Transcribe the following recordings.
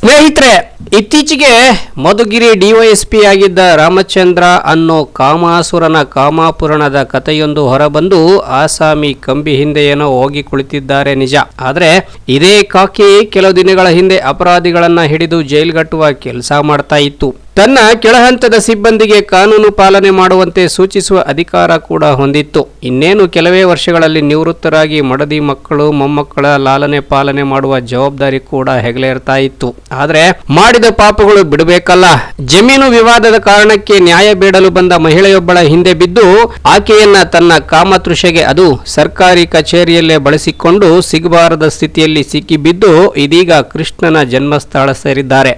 ಸ್ನೇಹಿತರೆ, ಇತ್ತೀಚೆಗೆ ಮಧುಗಿರಿ ಡಿವೈಎಸ್ಪಿ ಆಗಿದ್ದ ರಾಮಚಂದ್ರ ಅನ್ನೋ ಕಾಮಾಸುರನ ಕಾಮಾಪುರಣದ ಕಥೆಯೊಂದು ಹೊರಬಂದು ಆಸಾಮಿ ಕಂಬಿ ಹಿಂದೆ ಏನೋ ಹೋಗಿ ಕುಳಿತಿದ್ದಾರೆ ನಿಜ. ಆದರೆ ಇದೇ ಕಾಕಿ ಕೆಲವು ದಿನಗಳ ಹಿಂದೆ ಅಪರಾಧಿಗಳನ್ನ ಹಿಡಿದು ಜೈಲ್ಗಟ್ಟುವ ಕೆಲಸ ಮಾಡ್ತಾ ಇತ್ತು. ತನ್ನ ಕೆಳಹಂತದ ಸಿಬ್ಬಂದಿಗೆ ಕಾನೂನು ಪಾಲನೆ ಮಾಡುವಂತೆ ಸೂಚಿಸುವ ಅಧಿಕಾರ ಕೂಡ ಹೊಂದಿತ್ತು. ಇನ್ನೇನು ಕೆಲವೇ ವರ್ಷಗಳಲ್ಲಿ ನಿವೃತ್ತರಾಗಿ ಮಡದಿ ಮಕ್ಕಳು, ಮೊಮ್ಮಕ್ಕಳ ಲಾಲನೆ ಪಾಲನೆ ಮಾಡುವ ಜವಾಬ್ದಾರಿ ಕೂಡ ಹೆಗಲೇರ್ತಾ ಇತ್ತು. ಆದರೆ ಮಾಡಿದ ಪಾಪಗಳು ಬಿಡಬೇಕಲ್ಲ. ಜಮೀನು ವಿವಾದದ ಕಾರಣಕ್ಕೆ ನ್ಯಾಯ ಬೇಡಲು ಬಂದ ಮಹಿಳೆಯೊಬ್ಬಳ ಹಿಂದೆ ಬಿದ್ದು ಆಕೆಯನ್ನ ತನ್ನ ಕಾಮತೃಷೆಗೆ ಅದು ಸರ್ಕಾರಿ ಕಚೇರಿಯಲ್ಲೇ ಬಳಸಿಕೊಂಡು ಸಿಗಬಾರದ ಸ್ಥಿತಿಯಲ್ಲಿ ಸಿಕ್ಕಿಬಿದ್ದು ಇದೀಗ ಕೃಷ್ಣನ ಜನ್ಮಸ್ಥಳ ಸೇರಿದ್ದಾರೆ.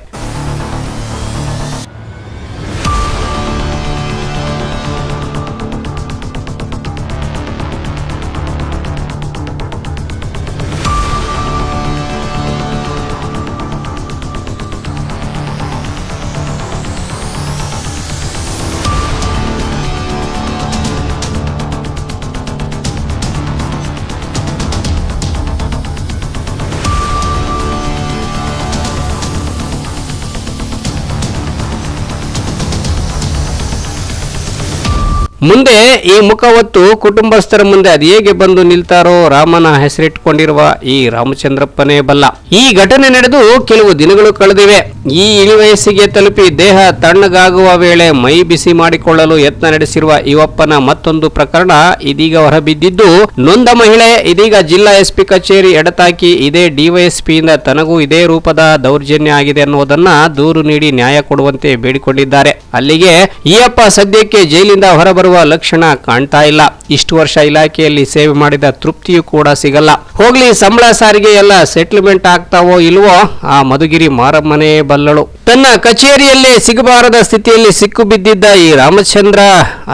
ಮುಂದೆ ಈ ಮುಖ ಹೊತ್ತು ಕುಟುಂಬಸ್ಥರ ಮುಂದೆ ಅದು ಹೇಗೆ ಬಂದು ನಿಲ್ತಾರೋ ರಾಮನ ಹೆಸರಿಟ್ಕೊಂಡಿರುವ ಈ ರಾಮಚಂದ್ರಪ್ಪನೇ ಬಲ್ಲ. ಈ ಘಟನೆ ನಡೆದು ಕೆಲವು ದಿನಗಳು ಕಳೆದಿವೆ. ಈ ಇಳಿ ವಯಸ್ಸಿಗೆ ತಲುಪಿ ದೇಹ ತಣ್ಣಗಾಗುವ ವೇಳೆ ಮೈ ಬಿಸಿ ಮಾಡಿಕೊಳ್ಳಲು ಯತ್ನ ನಡೆಸಿರುವ ಇವಪ್ಪನ ಮತ್ತೊಂದು ಪ್ರಕರಣ ಇದೀಗ ಹೊರಬಿದ್ದಿದ್ದು, ನೊಂದ ಮಹಿಳೆ ಇದೀಗ ಜಿಲ್ಲಾ ಎಸ್ಪಿ ಕಚೇರಿ ಎಡತಾಕಿ ಇದೇ ಡಿವೈಎಸ್ಪಿಯಿಂದ ತನಗೂ ಇದೇ ರೂಪದ ದೌರ್ಜನ್ಯ ಆಗಿದೆ ಅನ್ನುವುದನ್ನ ದೂರು ನೀಡಿ ನ್ಯಾಯ ಕೊಡುವಂತೆ ಬೇಡಿಕೊಂಡಿದ್ದಾರೆ. ಅಲ್ಲಿಗೆ ಈಯಪ್ಪ ಸದ್ಯಕ್ಕೆ ಜೈಲಿಂದ ಹೊರಬರುವ ಲಕ್ಷಣ ಕಾಣ್ತಾ ಇಲ್ಲ. ಇಷ್ಟು ವರ್ಷ ಇಲಾಖೆಯಲ್ಲಿ ಸೇವೆ ಮಾಡಿದ ತೃಪ್ತಿಯೂ ಕೂಡ ಸಿಗಲ್ಲ. ಹೋಗ್ಲಿ, ಸಂಬಳ ಸಾರಿಗೆ ಎಲ್ಲ ಸೆಟ್ಲ್ಮೆಂಟ್ ಆಗ್ತಾವೋ ಇಲ್ವೋ, ಆ ಮಧುಗಿರಿ ಮಾರಮ್ಮನೇ ಬಲ್ಲಳು. ತನ್ನ ಕಚೇರಿಯಲ್ಲೇ ಸಿಗಬಾರದ ಸ್ಥಿತಿಯಲ್ಲಿ ಸಿಕ್ಕು ಬಿದ್ದಿದ್ದ ಈ ರಾಮಚಂದ್ರ,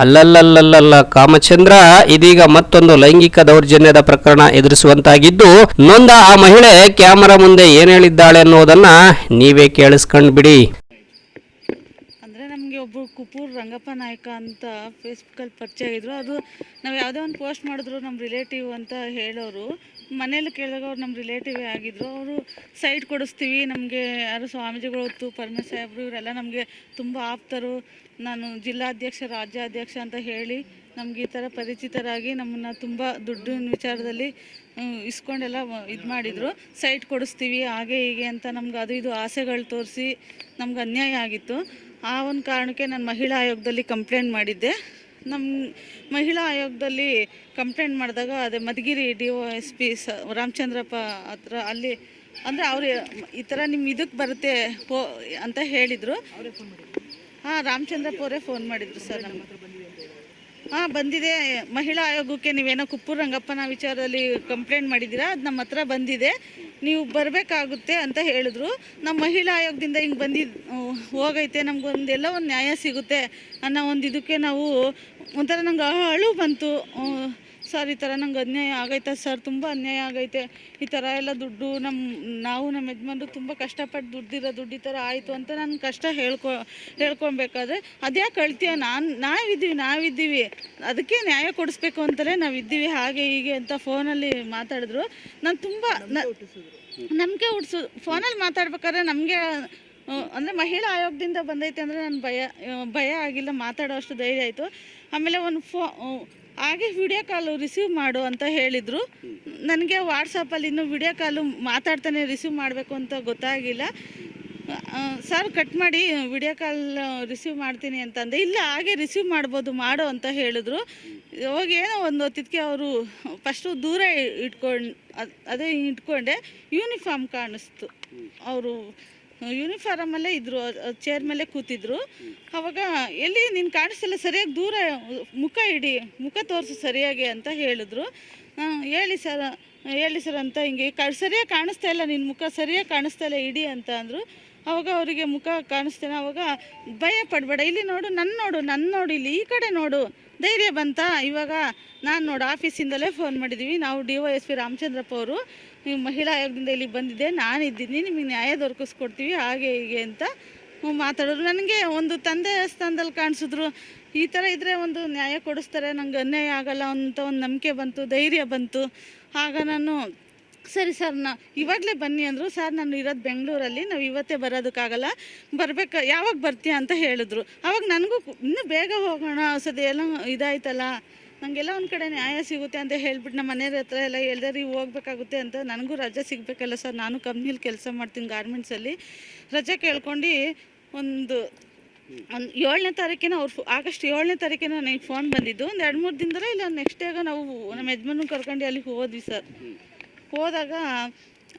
ಅಲ್ಲಲ್ಲಲ್ಲಲ್ಲ ಕಾಮಚಂದ್ರ, ಇದೀಗ ಮತ್ತೊಂದು ಲೈಂಗಿಕ ದೌರ್ಜನ್ಯದ ಪ್ರಕರಣ ಎದುರಿಸುವಂತಾಗಿದ್ದು, ನೊಂದ ಆ ಮಹಿಳೆ ಕ್ಯಾಮರಾ ಮುಂದೆ ಏನ್ ಹೇಳಿದ್ದಾಳೆ ಅನ್ನೋದನ್ನ ನೀವೇ ಕೇಳಿಸ್ಕೊಂಡ್ ಬಿಡಿ ಅಂದರೆ ನಮಗೆ ಒಬ್ಬರು ಕುಪೂರ್ ರಂಗಪ್ಪ ನಾಯಕ ಅಂತ ಫೇಸ್ಬುಕ್ಕಲ್ಲಿ ಪರಿಚಯ ಆಗಿದ್ರು. ಅದು ನಾವು ಯಾವುದೇ ಒಂದು ಪೋಸ್ಟ್ ಮಾಡಿದ್ರು ನಮ್ಮ ರಿಲೇಟಿವ್ ಅಂತ ಹೇಳೋರು. ಮನೇಲಿ ಕೇಳಿದಾಗ ಅವ್ರು ನಮ್ಮ ರಿಲೇಟಿವೇ ಆಗಿದ್ರು. ಅವರು ಸೈಟ್ ಕೊಡಿಸ್ತೀವಿ, ನಮಗೆ ಯಾರು ಸ್ವಾಮೀಜಿಗಳು ಹೊತ್ತು ಪರಮೇಶ್ ಸಾಹೇಬರು, ಇವರೆಲ್ಲ ನಮಗೆ ತುಂಬ ಆಪ್ತರು. ನಾನು ಜಿಲ್ಲಾಧ್ಯಕ್ಷ, ರಾಜ್ಯಾಧ್ಯಕ್ಷ ಅಂತ ಹೇಳಿ ನಮ್ಗೆ ಈ ಥರ ಪರಿಚಿತರಾಗಿ ನಮ್ಮನ್ನು ತುಂಬ ದುಡ್ಡಿನ ವಿಚಾರದಲ್ಲಿ ಇಸ್ಕೊಂಡೆಲ್ಲ ಇದು ಮಾಡಿದರು. ಸೈಟ್ ಕೊಡಿಸ್ತೀವಿ ಹಾಗೆ ಹೀಗೆ ಅಂತ ನಮ್ಗೆ ಅದು ಇದು ಆಸೆಗಳು ತೋರಿಸಿ ನಮ್ಗೆ ಅನ್ಯಾಯ ಆಗಿತ್ತು. ಆ ಒಂದು ಕಾರಣಕ್ಕೆ ನಾನು ಮಹಿಳಾ ಆಯೋಗದಲ್ಲಿ ಕಂಪ್ಲೇಂಟ್ ಮಾಡಿದ್ದೆ. ನಮ್ಮ ಮಹಿಳಾ ಆಯೋಗದಲ್ಲಿ ಕಂಪ್ಲೇಂಟ್ ಮಾಡಿದಾಗ ಅದೇ Madhugiri D O S P ಸ ರಾಮಚಂದ್ರಪ್ಪ ಹತ್ರ ಅಲ್ಲಿ ಅಂದರೆ ಅವರು ಈ ಥರ ನಿಮ್ಮ ಇದಕ್ಕೆ ಬರುತ್ತೆ ಅಂತ ಹೇಳಿದರು. ಹಾಂ ರಾಮಚಂದ್ರಪ್ಪ ಅವರೇ ಫೋನ್ ಮಾಡಿದರು ಸರ್ ನಮ್ಗೆ. ಹಾಂ, ಬಂದಿದೆ. ಮಹಿಳಾ ಆಯೋಗಕ್ಕೆ ನೀವೇನೋ ಕುಪ್ಪೂರ್ ರಂಗಪ್ಪನ ವಿಚಾರದಲ್ಲಿ ಕಂಪ್ಲೇಂಟ್ ಮಾಡಿದ್ದೀರಾ? ಅದು ನಮ್ಮ ಹತ್ರ ಬಂದಿದೆ. ನೀವು ಬರಬೇಕಾಗುತ್ತೆ ಅಂತ ಹೇಳಿದ್ರು. ನಮ್ಮ ಮಹಿಳಾ ಆಯೋಗದಿಂದ ಹಿಂಗೆ ಬಂದಿದ್ದು ಹೋಗೈತೆ. ನಮ್ಗೊಂದೆಲ್ಲ ಒಂದು ನ್ಯಾಯ ಸಿಗುತ್ತೆ ಅನ್ನೋ ಒಂದು ಇದಕ್ಕೆ ನಾವು ಒಂಥರ ನಂಗೆ ಅಳು ಬಂತು. ಸರ್ ಈ ಥರ ನಂಗೆ ಅನ್ಯಾಯ ಆಗೈತೆ ಸರ್? ತುಂಬ ಅನ್ಯಾಯ ಆಗೈತೆ. ಈ ಥರ ಎಲ್ಲ ದುಡ್ಡು ನಮ್ಮ ನಾವು ನಮ್ಮ ಯಜಮಾನ್ರು ತುಂಬ ಕಷ್ಟಪಟ್ಟು ದುಡ್ಡಿರೋ ದುಡ್ಡು ಈ ಥರ ಆಯಿತು ಅಂತ ನನ್ನ ಕಷ್ಟ ಹೇಳ್ಕೊ ಹೇಳ್ಕೊಬೇಕಾದ್ರೆ ಅದ್ಯಾಕೆ ಕಳ್ತೀಯ? ನಾನು ನಾವಿದ್ದೀವಿ ನಾವಿದ್ದೀವಿ. ಅದಕ್ಕೆ ನ್ಯಾಯ ಕೊಡಿಸ್ಬೇಕು ಅಂತಲೇ ನಾವಿದ್ದೀವಿ ಹಾಗೆ ಹೀಗೆ ಅಂತ ಫೋನಲ್ಲಿ ಮಾತಾಡಿದ್ರು. ನಾನು ತುಂಬ ನಂಬಿಕೆ ಹುಡ್ಸು ಫೋನಲ್ಲಿ ಮಾತಾಡ್ಬೇಕಾದ್ರೆ ನಮಗೆ ಅಂದರೆ ಮಹಿಳಾ ಆಯೋಗದಿಂದ ಬಂದೈತೆ ಅಂದರೆ ನಾನು ಭಯ ಭಯ ಆಗಿಲ್ಲ ಮಾತಾಡೋ ಅಷ್ಟು ಧೈರ್ಯ ಆಯಿತು. ಆಮೇಲೆ ಒಂದು ಫೋ ಹಾಗೆ ವಿಡಿಯೋ ಕಾಲು ರಿಸೀವ್ ಮಾಡು ಅಂತ ಹೇಳಿದರು. ನನಗೆ ವಾಟ್ಸಪ್ಪಲ್ಲಿ ಇನ್ನೂ ವಿಡಿಯೋ ಕಾಲು ಮಾತಾಡ್ತಾನೆ ರಿಸೀವ್ ಮಾಡಬೇಕು ಅಂತ ಗೊತ್ತಾಗಿಲ್ಲ. ಸರ್ ಕಟ್ ಮಾಡಿ ವಿಡಿಯೋ ಕಾಲ್ ರಿಸೀವ್ ಮಾಡ್ತೀನಿ ಅಂತಂದೆ. ಇಲ್ಲ ಹಾಗೆ ರಿಸೀವ್ ಮಾಡ್ಬೋದು ಮಾಡು ಅಂತ ಹೇಳಿದ್ರು. ಹೋಗಿ ಏನೋ ಒಂದು ಹೊತ್ತಿದ್ಕೆ ಅವರು ಫಸ್ಟು ದೂರ ಇಟ್ಕೊಂಡು ಅದೇ ಇಟ್ಕೊಂಡೆ ಯೂನಿಫಾರ್ಮ್ ಕಾಣಿಸ್ತು. ಅವರು ಯೂನಿಫಾರಮಲ್ಲೇ ಇದ್ದರು ಚೇರ್ ಮೇಲೆ ಕೂತಿದ್ರು. ಅವಾಗ, ಎಲ್ಲಿ ನೀನು ಕಾಣಿಸಲ್ಲ ಸರಿಯಾಗಿ ದೂರ, ಮುಖ ಇಡಿ, ಮುಖ ತೋರಿಸು ಸರಿಯಾಗಿ ಅಂತ ಹೇಳಿದ್ರು. ಹೇಳಿ ಸರ್ ಹೇಳಿ ಸರ್ ಅಂತ ಹಿಂಗೆ ಸರಿಯಾಗಿ ಕಾಣಿಸ್ತಾ ಇಲ್ಲ ನಿನ್ನ ಮುಖ, ಸರಿಯಾಗಿ ಕಾಣಿಸ್ತಾ ಇಲ್ಲ, ಇಡಿ ಅಂತ ಅಂದರು. ಅವಾಗ ಅವರಿಗೆ ಮುಖ ಕಾಣಿಸ್ತೇನೆ ಅವಾಗ ಭಯ ಪಡಬೇಡ. ಇಲ್ಲಿ ನೋಡು ನನ್ನ ನೋಡು ನನ್ನ ನೋಡು, ಇಲ್ಲಿ ಈ ಕಡೆ ನೋಡು. ಧೈರ್ಯ ಬಂತಾ. ಇವಾಗ ನಾನು ನೋಡಿ ಆಫೀಸಿಂದಲೇ ಫೋನ್ ಮಾಡಿದ್ದೀವಿ ನಾವು D Y S P Ramachandrappa ಅವರು, ನೀವು ಮಹಿಳಾ ಆಯೋಗದಿಂದ ಇಲ್ಲಿ ಬಂದಿದ್ದೆ, ನಾನು ಇದ್ದೀನಿ ನಿಮಗೆ ನ್ಯಾಯ ದೊರಕಿಸ್ಕೊಡ್ತೀವಿ, ಹಾಗೆ ಹೀಗೆ ಅಂತ ಮಾತಾಡೋರು. ನನಗೆ ಒಂದು ತಂದೆ ಸ್ಥಾನದಲ್ಲಿ ಕಾಣಿಸಿದ್ರು. ಈ ಥರ ಇದ್ದರೆ ಒಂದು ನ್ಯಾಯ ಕೊಡಿಸ್ತಾರೆ, ನಂಗೆ ಅನ್ಯಾಯ ಆಗಲ್ಲ ಅಂತ ಒಂದು ನಂಬಿಕೆ ಬಂತು, ಧೈರ್ಯ ಬಂತು. ಆಗ ನಾನು ಸರಿ ಸರ್, ನಾ ಇವಾಗಲೇ ಬನ್ನಿ ಅಂದರು, ಸರ್, ನಾನು ಇರೋದು ಬೆಂಗಳೂರಲ್ಲಿ, ನಾವು ಇವತ್ತೇ ಬರೋದಕ್ಕಾಗಲ್ಲ, ಬರಬೇಕು, ಯಾವಾಗ ಬರ್ತೀಯ ಅಂತ ಹೇಳಿದ್ರು. ಅವಾಗ ನನಗೂ ಇನ್ನೂ ಬೇಗ ಹೋಗೋಣ ಸದ್ಯ ಎಲ್ಲ ಇದಾಯ್ತಲ್ಲ ನನಗೆಲ್ಲ ಒಂದು ಕಡೆ ನ್ಯಾಯ ಸಿಗುತ್ತೆ ಅಂತ ಹೇಳ್ಬಿಟ್ಟು ನಮ್ಮ ಮನೆಯವ್ರ ಹತ್ರ ಎಲ್ಲ ಹೇಳಿದ್ರೆ ರೀ, ಹೋಗ್ಬೇಕಾಗುತ್ತೆ ಅಂತ ನನಗೂ ರಜೆ ಸಿಗಬೇಕಲ್ಲ ಸರ್, ನಾನು ಕಂಪ್ನಿಲಿ ಕೆಲಸ ಮಾಡ್ತೀನಿ ಗಾರ್ಮೆಂಟ್ಸಲ್ಲಿ ರಜೆ ಕೇಳ್ಕೊಂಡು ಒಂದು ಒಂದು ಏಳನೇ ತಾರೀಕಿನ ಅವ್ರು ಆಗಸ್ಟ್ ಏಳನೇ ತಾರೀಕಿನ ನನಗೆ ಫೋನ್ ಬಂದಿದ್ದು, ಒಂದು ಎರಡು ಮೂರು ದಿನದಲ್ಲೇ ಇಲ್ಲ ನೆಕ್ಸ್ಟ್ ಡೇಗ ನಾವು ನಮ್ಮ ಯಜಮಾನ ಕರ್ಕೊಂಡು ಅಲ್ಲಿಗೆ ಹೋದ್ವಿ ಸರ್. ಹೋದಾಗ,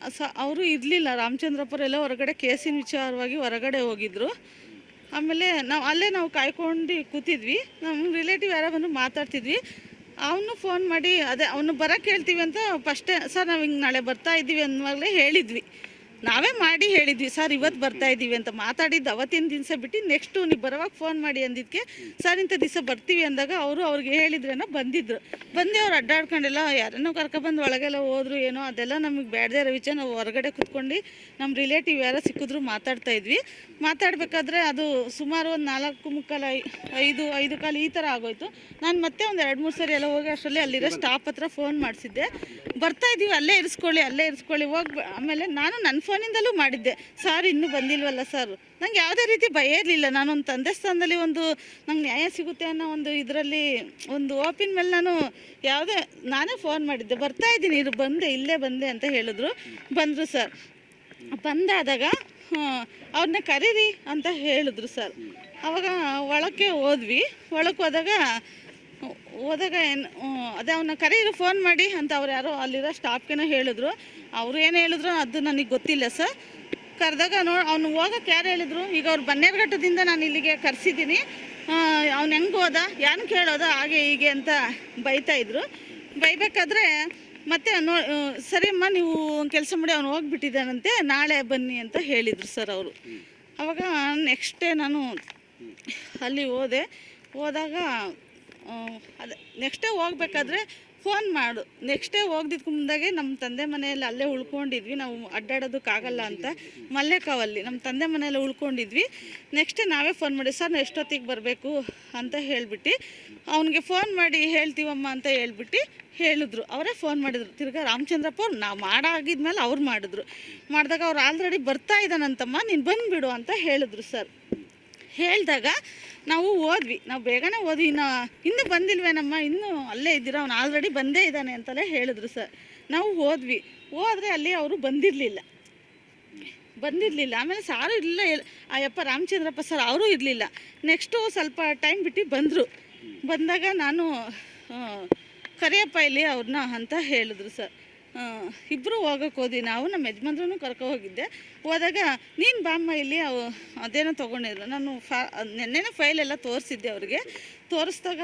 ಸ, ಅವರು ಇರಲಿಲ್ಲ. ರಾಮಚಂದ್ರಪ್ಪರೆಲ್ಲ ಹೊರಗಡೆ ಕೇಸಿನ ವಿಚಾರವಾಗಿ ಹೊರಗಡೆ ಹೋಗಿದ್ರು. ಆಮೇಲೆ ನಾವು, ಅಲ್ಲೇ ನಾವು ಕಾಯ್ಕೊಂಡು ಕೂತಿದ್ವಿ. ನಮ್ಮ ರಿಲೇಟಿವ್ ಯಾರೋ ಬಂದು ಮಾತಾಡ್ತಿದ್ವಿ. ಅವನು ಫೋನ್ ಮಾಡಿ, ಅದೇ, ಅವನು ಬರೋಕ್ಕೆ ಹೇಳ್ತೀವಿ ಅಂತ ಫಸ್ಟೇ ಸರ್ ನಾವು ಹಿಂಗೆ ನಾಳೆ ಬರ್ತಾ ಇದ್ದೀವಿ ಅಂದವಾಗಲೇ ಹೇಳಿದ್ವಿ. ನಾವೇ ಮಾಡಿ ಹೇಳಿದ್ವಿ, ಸರ್ ಇವತ್ತು ಬರ್ತಾ ಇದ್ದೀವಿ ಅಂತ ಮಾತಾಡಿದ್ದು ಅವತ್ತಿನ ದಿವಸ ಬಿಟ್ಟು ನೆಕ್ಸ್ಟು ನೀವು ಬರೋವಾಗ ಫೋನ್ ಮಾಡಿ ಅಂದಿದ್ದಕ್ಕೆ ಸರ್, ಇಂಥ ದಿವಸ ಬರ್ತೀವಿ ಅಂದಾಗ ಅವರು ಅವ್ರಿಗೆ ಹೇಳಿದ್ರೇನೋ ಬಂದಿದ್ರು. ಬಂದು ಅವ್ರು ಅಡ್ಡಾಡ್ಕೊಂಡೆಲ್ಲ, ಯಾರನ್ನೋ ಕರ್ಕೊಬಂದು ಒಳಗೆಲ್ಲ ಹೋದ್ರು ಏನೋ ಅದೆಲ್ಲ ನಮಗೆ ಬೇಡದೇ ಇರೋ ನಾವು ಹೊರಗಡೆ ಕುತ್ಕೊಂಡು ನಮ್ಮ ರಿಲೇಟಿವ್ ಯಾರೋ ಸಿಕ್ಕಿದ್ರು ಮಾತಾಡ್ತಾ ಇದ್ವಿ. ಮಾತಾಡಬೇಕಾದ್ರೆ ಅದು ಸುಮಾರು ಒಂದು ನಾಲ್ಕು ಮುಕ್ಕಾಲು ಐದು ಐದು ಕಾಲು ಈ ಥರ ಆಗೋಯ್ತು. ನಾನು ಮತ್ತೆ ಒಂದು ಎರಡು, ಮೂರು ಸರಿ ಎಲ್ಲ ಹೋಗಿ ಅಷ್ಟರಲ್ಲಿ ಅಲ್ಲಿರೋ ಸ್ಟಾಪ್ ಹತ್ರ ಫೋನ್ ಮಾಡಿಸಿದ್ದೆ. ಬರ್ತಾ ಇದ್ದೀವಿ ಅಲ್ಲೇ ಇರಿಸ್ಕೊಳ್ಳಿ ಅಲ್ಲೇ ಇರಿಸ್ಕೊಳ್ಳಿ, ಹೋಗಿ ಆಮೇಲೆ ನಾನು ನನ್ನ ಫೋನಿಂದಲೂ ಮಾಡಿದ್ದೆ. ಸರ್, ಇನ್ನೂ ಬಂದಿಲ್ವಲ್ಲ ಸರ್? ನಂಗೆ ಯಾವುದೇ ರೀತಿ ಭಯ ಇರಲಿಲ್ಲ. ನಾನು ಒಂದು ತಂದೆ ಸ್ಥಾನದಲ್ಲಿ ಒಂದು ನಂಗೆ ನ್ಯಾಯ ಸಿಗುತ್ತೆ ಅನ್ನೋ ಒಂದು ಇದರಲ್ಲಿ ಒಂದು ಓಪಿನ ಮೇಲೆ ನಾನು ಯಾವುದೇ, ನಾನೇ ಫೋನ್ ಮಾಡಿದ್ದೆ. ಬರ್ತಾ ಇದ್ದೀನಿ ಇದು ಬಂದೆ, ಇಲ್ಲೇ ಬಂದೆ ಅಂತ ಹೇಳಿದ್ರು. ಬಂದರು ಸರ್. ಬಂದಾದಾಗ ಅವ್ರನ್ನ ಕರೀರಿ ಅಂತ ಹೇಳಿದ್ರು ಸರ್. ಅವಾಗ ಒಳಕ್ಕೆ ಹೋದ್ವಿ. ಒಳಕ್ಕೆ ಹೋದಾಗ ಹೋದಾಗ ಏನು ಅದೇ ಅವನ್ನ ಕರೀರಿ ಫೋನ್ ಮಾಡಿ ಅಂತ ಅವ್ರು ಯಾರೋ ಅಲ್ಲಿರೋ ಸ್ಟಾಫ್ಗೇನೋ ಹೇಳಿದ್ರು. ಅವ್ರು ಏನು ಹೇಳಿದ್ರು ಅದು ನನಗೆ ಗೊತ್ತಿಲ್ಲ ಸರ್ ಕರೆದಾಗ ನೋಡಿ ಅವ್ನು ಹೋಗಕ್ಕೆ ಯಾರು ಹೇಳಿದ್ರು? ಈಗ ಅವ್ರು ಬನ್ನೇರ್ಘಟ್ಟದಿಂದ ನಾನು ಇಲ್ಲಿಗೆ ಕರೆಸಿದ್ದೀನಿ ಅವ್ನು ಹೆಂಗೆ ಹೋದ? ಯಾನು ಕೇಳೋದ? ಹಾಗೆ ಹೀಗೆ ಅಂತ ಬೈತಾ ಇದ್ರು. ಬೈಬೇಕಾದ್ರೆ ಮತ್ತೆ ನೋ ಆ, ಸರಿ ಅಮ್ಮ ನೀವು ಒಂದು ಕೆಲಸ ಮಾಡಿ ಅವ್ನು ಹೋಗಿಬಿಟ್ಟಿದ್ದಾನಂತೆ ನಾಳೆ ಬನ್ನಿ ಅಂತ ಹೇಳಿದರು ಸರ್ ಅವರು. ಅವಾಗ ನೆಕ್ಸ್ಟ್ ಡೇ ನಾನು ಅಲ್ಲಿ ಹೋದೆ. ಹೋದಾಗ ಅದೇ ನೆಕ್ಸ್ಟೇ ಹೋಗ್ಬೇಕಾದ್ರೆ ಫೋನ್ ಮಾಡು. ನೆಕ್ಸ್ಟೇ ಹೋಗ್ದಿದ್ ಮುಂದಾಗೆ ನಮ್ಮ ತಂದೆ ಮನೆಯಲ್ಲಿ ಅಲ್ಲೇ ಉಳ್ಕೊಂಡಿದ್ವಿ. ನಾವು ಅಡ್ಡಾಡೋದಕ್ಕಾಗಲ್ಲ ಅಂತ ಮಲ್ಲೇಕಾವಲ್ಲಿ ನಮ್ಮ ತಂದೆ ಮನೆಯಲ್ಲಿ ಉಳ್ಕೊಂಡಿದ್ವಿ. ನೆಕ್ಸ್ಟ್ ನಾವೇ ಫೋನ್ ಮಾಡಿ, ಸರ್ ಎಷ್ಟೊತ್ತಿಗೆ ಬರಬೇಕು? ಅಂತ ಹೇಳಿಬಿಟ್ಟು, ಅವನಿಗೆ ಫೋನ್ ಮಾಡಿ, ಹೇಳ್ತೀವಮ್ಮ ಅಂತ ಹೇಳ್ಬಿಟ್ಟು ಹೇಳಿದ್ರು. ಅವರೇ ಫೋನ್ ಮಾಡಿದ್ರು. ತಿರ್ಗಾ ರಾಮಚಂದ್ರಪ್ಪ ಅವ್ರು ನಾವು ಮಾಡಾಗಿದ್ಮೇಲೆ ಅವ್ರು ಮಾಡಿದ್ರು. ಮಾಡಿದಾಗ ಅವ್ರು ಆಲ್ರೆಡಿ ಬರ್ತಾ ಇದ್ದಾನಂತಮ್ಮ, ನೀನು ಬಂದುಬಿಡು ಅಂತ ಹೇಳಿದ್ರು, ಸರ್. ಹೇಳಿದಾಗ ನಾವು ಹೋದ್ವಿ. ನಾವು ಬೇಗನೆ ಹೋದ್ವಿ. ಇನ್ನು ಇನ್ನೂ ಬಂದಿಲ್ವೇನಮ್ಮ ಇನ್ನೂ ಅಲ್ಲೇ ಇದ್ದೀರಾ? ಅವ್ನು ಆಲ್ರೆಡಿ ಬಂದೇ ಇದ್ದಾನೆ ಅಂತಲೇ ಹೇಳಿದ್ರು ಸರ್ ನಾವು ಹೋದ್ವಿ. ಹೋದರೆ ಅಲ್ಲಿ ಅವರು ಬಂದಿರಲಿಲ್ಲ. ಬಂದಿರಲಿಲ್ಲ. ಆಮೇಲೆ ಸಾರು ಇಲ್ಲ. ಆ ಯಪ್ಪ ರಾಮಚಂದ್ರಪ್ಪ ಸರ್ ಅವರು ಇರಲಿಲ್ಲ. ನೆಕ್ಸ್ಟು ಸ್ವಲ್ಪ ಟೈಮ್ ಬಿಟ್ಟು ಬಂದರು. ಬಂದಾಗ ನಾನು ಕರಿಯಪ್ಪ ಇಲ್ಲಿ ಅವ್ರನ್ನ ಅಂತ ಹೇಳಿದ್ರು ಸರ್ ಇಬ್ಬರು ಹೋಗೋಕೆ ಹೋದಿ. ನಾವು ನಮ್ಮ ಯಜಮಾನ್ರೂ ಕರ್ಕೊ ಹೋಗಿದ್ದೆ. ಹೋದಾಗ, ನೀನು ಬಾಮ್ಮ ಇಲ್ಲಿ ಅವು, ಅದೇನೋ ತೊಗೊಂಡಿದ್ರು. ನಾನು ಫಾ, ನೆನ್ನೆನೇ ಫೈಲೆಲ್ಲ ತೋರಿಸಿದ್ದೆ ಅವ್ರಿಗೆ. ತೋರಿಸ್ದಾಗ,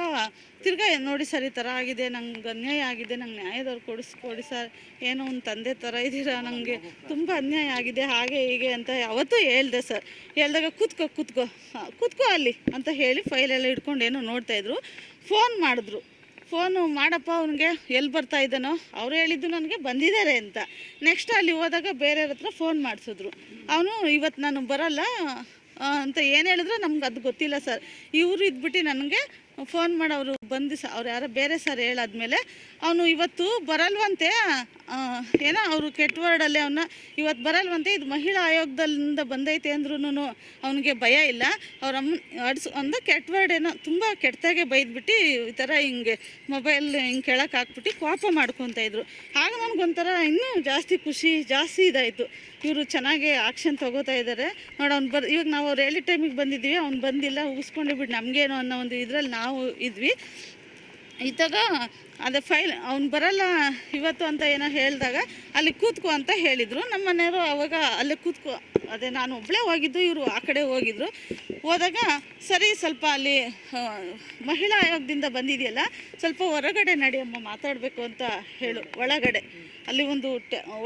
ತಿರ್ಗಾ, ನೋಡಿ ಸರ್, ಈ ಥರ ಆಗಿದೆ. ನಂಗೆ ಅನ್ಯಾಯ ಆಗಿದೆ. ನಂಗೆ ನ್ಯಾಯದವ್ರು ಕೊಡಿಸ್ಕೊಡಿ ಸರ್. ಏನೋ ಒಂದು ತಂದೆ ಥರ ಇದ್ದೀರಾ? ನನಗೆ ತುಂಬ ಅನ್ಯಾಯ ಆಗಿದೆ. ಹಾಗೆ, ಹೀಗೆ ಅಂತ ಯಾವತ್ತೂ ಹೇಳ್ದೆ ಸರ್. ಹೇಳ್ದಾಗ, ಕೂತ್ಕೋ ಕೂತ್ಕೋ. ಕೂತ್ಕೋ ಅಲ್ಲಿ ಅಂತ ಹೇಳಿ ಫೈಲೆಲ್ಲ ಇಟ್ಕೊಂಡು ಏನೋ ನೋಡ್ತಾಯಿದ್ರು ಫೋನ್ ಮಾಡಿದ್ರು. ಫೋನು ಮಾಡಪ್ಪ ಅವನಿಗೆ ಎಲ್ಲಿ ಬರ್ತಾ ಇದ್ದಾನೋ, ಅವರು ಹೇಳಿದ್ದು ನನಗೆ ಬಂದಿದ್ದಾರೆ ಅಂತ. ನೆಕ್ಸ್ಟ್ ಅಲ್ಲಿ ಹೋದಾಗ ಬೇರೆಯವ್ರ ಹತ್ರ ಫೋನ್ ಮಾಡಿಸಿದ್ರು. ಅವನು ಇವತ್ತು ನಾನು ಬರಲ್ಲ ಅಂತ ಏನು ಹೇಳಿದ್ರು ನಮ್ಗೆ ಅದು ಗೊತ್ತಿಲ್ಲ ಸರ್. ಇವರು ಇದ್ಬಿಟ್ಟು ನನಗೆ ಫೋನ್ ಮಾಡೋರು ಬಂದು ಸ ಅವ್ರು ಯಾರೋ ಬೇರೆ ಸರ್ ಹೇಳಾದ್ಮೇಲೆ, ಅವನು ಇವತ್ತು ಬರಲ್ವಂತೆ ಏನೋ ಅವರು ಕೆಟ್ಟ ವರ್ಡಲ್ಲೇ ಅವನ್ನ ಇವತ್ತು ಬರಲ್ವಂತೆ, ಇದು ಮಹಿಳಾ ಆಯೋಗದಿಂದ ಬಂದೈತೆ ಅಂದ್ರೂ ಅವನಿಗೆ ಭಯ ಇಲ್ಲ. ಅವ್ರ ಅಮ್ಮ ಅಡ್ಸು ಅಂದ್ರೆ ಕೆಟ್ಟ ವರ್ಡ್ ಏನೋ, ತುಂಬ ಕೆಟ್ಟದಾಗೆ ಬೈದ್ಬಿಟ್ಟು ಈ ಥರ ಹಿಂಗೆ ಮೊಬೈಲ್ ಹಿಂಗೆ ಕೆಳಕ್ಕೆ ಹಾಕ್ಬಿಟ್ಟು ಕೋಪ ಮಾಡ್ಕೊತಾ ಇದ್ರು. ಆಗ ನನಗೊಂಥರ ಇನ್ನೂ ಜಾಸ್ತಿ ಖುಷಿ, ಜಾಸ್ತಿ ಇದಾಯಿತು. ಇವರು ಚೆನ್ನಾಗಿ ಆಕ್ಷನ್ ತಗೋತಾ ಇದ್ದಾರೆ ನೋಡಿ ಅವ್ನು ಬರ್, ಇವಾಗ ನಾವು ಅವ್ರು ಹೇಳಿ ಟೈಮಿಗೆ ಬಂದಿದ್ದೀವಿ ಅವ್ನು ಬಂದಿಲ್ಲ, ಉಗಿಸ್ಕೊಂಡೇ ಬಿಟ್ಟು ನಮಗೇನೋ ಅನ್ನೋ ಒಂದು ಇದರಲ್ಲಿ ನಾವು ಇದ್ವಿ. ಇದ್ದಾಗ ಅದೇ ಫೈಲ್ ಅವ್ನು ಬರಲ್ಲ ಇವತ್ತು ಅಂತ ಏನೋ ಹೇಳಿದಾಗ ಅಲ್ಲಿ ಕೂತ್ಕೋ ಅಂತ ಹೇಳಿದರು. ನಮ್ಮ ಮನೆಯವರು ಅವಾಗ ಅಲ್ಲೇ ಕೂತ್ಕೋ ಅದೇ ನಾನು ಒಬ್ಬಳೇ ಹೋಗಿದ್ದು ಇವರು ಆ ಕಡೆ ಹೋಗಿದ್ರು. ಹೋದಾಗ ಸರಿ ಸ್ವಲ್ಪ ಅಲ್ಲಿ ಮಹಿಳಾ ಆಯೋಗದಿಂದ ಬಂದಿದೆಯಲ್ಲ ಸ್ವಲ್ಪ ಹೊರಗಡೆ ನಡೆಯಮ್ಮ ಮಾತಾಡಬೇಕು ಅಂತ ಹೇಳು ಒಳಗಡೆ. ಅಲ್ಲಿ ಒಂದು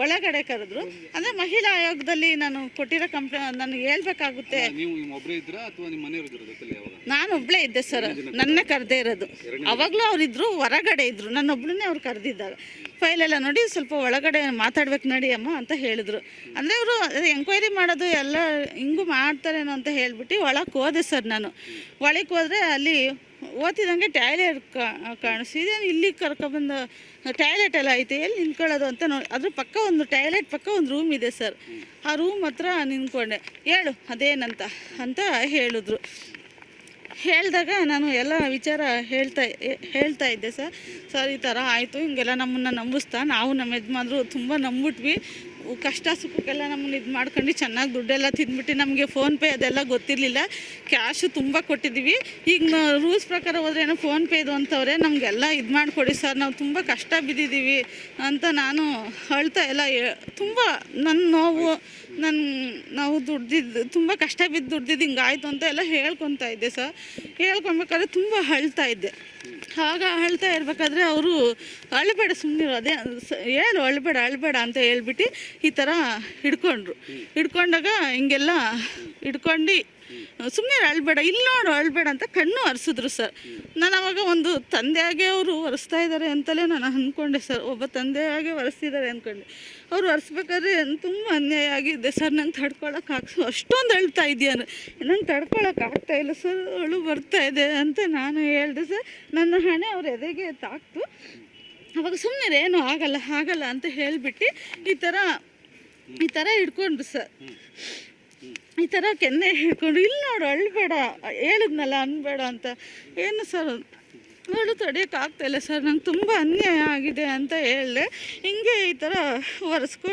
ಒಳಗಡೆ ಕರೆದ್ರು. ಅಂದರೆ ಮಹಿಳಾ ಆಯೋಗದಲ್ಲಿ ನಾನು ಕೊಟ್ಟಿರೋ ಕಂಪ್ಲೇ ನಾನು ಹೇಳ್ಬೇಕಾಗುತ್ತೆ. ನಾನು ಒಬ್ಳೇ ಇದ್ದೆ ಸರ್ ನನ್ನ ಕರೆದೇ ಇರೋದು. ಅವಾಗಲೂ ಅವರಿದ್ರು ಹೊರಗಡೆ ಇದ್ರು. ಹೇಳಿದ್ರು. ನನ್ನೊಬ್ಬಳನ್ನೇ ಅವ್ರು ಕರೆದಿದ್ದಾಗ ಫೈಲೆಲ್ಲ ನೋಡಿ ಸ್ವಲ್ಪ ಒಳಗಡೆ ಮಾತಾಡ್ಬೇಕು ನಡಿ ಅಮ್ಮ ಅಂತ ಹೇಳಿದ್ರು. ಅಂದರೆ ಅವರು ಎಂಕ್ವೈರಿ ಮಾಡೋದು ಎಲ್ಲ ಹಿಂಗೂ ಮಾಡ್ತಾರೇನೋ ಅಂತ ಹೇಳ್ಬಿಟ್ಟು ಒಳಗೆ ಹೋದೆ ಸರ್ ನಾನು. ಒಳಗೆ ಹೋದರೆ ಅಲ್ಲಿ ಓದಿದಂಗೆ ಟಾಯ್ಲೆಟ್ ಕಾಣಿಸಿದೆ ಇಲ್ಲಿ ಕರ್ಕೊಬಂದು ಟಾಯ್ಲೆಟ್ ಎಲ್ಲ ಐತೆ, ಎಲ್ಲಿ ನಿಂತ್ಕೊಳ್ಳೋದು ಅಂತ ನೋಡಿ. ಅದ್ರ ಪಕ್ಕ ಒಂದು ಟಾಯ್ಲೆಟ್ ಪಕ್ಕ ಒಂದು ರೂಮ್ ಇದೆ ಸರ್. ಆ ರೂಮ್ ಹತ್ರ ನಿಂತ್ಕೊಂಡೆ. ಹೇಳು, ಅದೇನಂತ ಅಂತ ಹೇಳಿದ್ರು. ಹೇಳಿದಾಗ ನಾನು ಎಲ್ಲ ವಿಚಾರ ಹೇಳ್ತಾ ಹೇಳ್ತಾ ಇದ್ದೆ ಸರ್. ಸರ್, ಈ ಥರ ಆಯಿತು, ಹಿಂಗೆಲ್ಲ ನಮ್ಮನ್ನು ನಂಬಿಸ್ತಾ, ನಾವು ನಮ್ಮ ಯಜಮಾನ್ರು ತುಂಬ ನಂಬಿಟ್ವಿ. ಕಷ್ಟ ಸುಖಕ್ಕೆಲ್ಲ ನಮ್ಮನ್ನು ಇದು ಮಾಡ್ಕೊಂಡು ಚೆನ್ನಾಗಿ ದುಡ್ಡೆಲ್ಲ ತಿಂದ್ಬಿಟ್ಟು ನಮಗೆ ಫೋನ್ಪೇ ಅದೆಲ್ಲ ಗೊತ್ತಿರಲಿಲ್ಲ. ಕ್ಯಾಶು ತುಂಬ ಕೊಟ್ಟಿದ್ದೀವಿ. ಈಗ ರೂಲ್ಸ್ ಪ್ರಕಾರ ಹೋದ್ರೆ ಏನೋ ಫೋನ್ಪೇ ಇದು ಅಂತವ್ರೆ, ನಮಗೆಲ್ಲ ಇದು ಮಾಡಿಕೊಡಿ ಸರ್. ನಾವು ತುಂಬ ಕಷ್ಟ ಬಿದ್ದಿದ್ದೀವಿ ಅಂತ ನಾನು ಅಳ್ತಾ ಎಲ್ಲ ತುಂಬ ನನ್ನ ನೋವು ನನ್ನ ನಾವು ದುಡ್ದಿದ್ದು ತುಂಬ ಕಷ್ಟ ಬಿದ್ದು ದುಡ್ದಿದ್ದು ಹಿಂಗಾಯ್ತು ಅಂತ ಎಲ್ಲ ಹೇಳ್ಕೊತಾ ಇದ್ದೆ ಸರ್. ಹೇಳ್ಕೊಬೇಕಾದ್ರೆ ತುಂಬ ಅಳ್ತಾ ಇದ್ದೆ. ಆಗ ಅಳ್ತಾ ಇರ್ಬೇಕಾದ್ರೆ ಅವರು ಅಳ್ಬೇಡ ಸುಮ್ಮನೆ ಅದೇ ಸ- ಹೇಳು ಅಳ್ಬೇಡ ಅಳ್ಬೇಡ ಅಂತ ಹೇಳ್ಬಿಟ್ಟು ಈ ಥರ ಹಿಡ್ಕೊಂಡ್ರು. ಹಿಡ್ಕೊಂಡಾಗ ಹಿಂಗೆಲ್ಲ ಹಿಡ್ಕೊಂಡು ಸುಮ್ಮನೆ ಅಳ್ಬೇಡ. ಇಲ್ಲಿ ನೋಡು, ಅಳ್ಬೇಡ ಅಂತ ಕಣ್ಣು ಒರೆಸಿದ್ರು ಸರ್. ನಾನು ಅವಾಗ ಒಂದು ತಂದೆಯಾಗೆ ಅವರು ಒರೆಸ್ತಾ ಇದ್ದಾರೆ ಅಂತಲೇ ನಾನು ಅಂದ್ಕೊಂಡೆ ಸರ್. ಒಬ್ಬ ತಂದೆಯಾಗೆ ಒರೆಸ್ತಿದ್ದಾರೆ ಅಂದ್ಕೊಂಡೆ ಅವ್ರು ಒರೆಸ್ಬೇಕಾದ್ರೆ ತುಂಬ ಅನ್ಯಾಯ ಆಗಿದೆ ಸರ್. ನಂಗೆ ತಡ್ಕೊಳಕ್ಕೆ ಅಷ್ಟೊಂದು ಅಳ್ತಾ ಇದೆಯಾ ನಂಗೆ ತಡ್ಕೊಳಕ್ಕೆ ಆಗ್ತಾ ಇಲ್ಲ ಸರ್. ಅಳು ಬರ್ತಾ ಇದೆ ಅಂತ ನಾನು ಹೇಳಿದೆ ಸರ್. ನನ್ನ ಹಣೆ ಅವ್ರ ಎದೆಗೆ ತಾಕ್ತು. ಅವಾಗ ಸುಮ್ಮನೆ ಏನು ಆಗಲ್ಲ ಆಗಲ್ಲ ಅಂತ ಹೇಳಿಬಿಟ್ಟು ಈ ಥರ ಈ ಥರ ಇಟ್ಕೊಂಡ್ರು ಸರ್. ಈ ಥರ ಕೆನ್ನೆ ಹಿಡ್ಕೊಂಡು ಇಲ್ಲಿ ನೋಡು ಅಳ್ಬೇಡ ಹೇಳಿದ್ನಲ್ಲ, ಅನ್ಬೇಡ ಅಂತ. ಏನು ಸರ್ ನೋಡು ತಡೆಯೋಕೆ ಆಗ್ತಾಯಿಲ್ಲ ಸರ್ ನಂಗೆ ತುಂಬ ಅನ್ಯಾಯ ಆಗಿದೆ ಅಂತ ಹೇಳಿದೆ. ಹಿಂಗೆ ಈ ಥರ ಒರೆಸ್ಕೊ,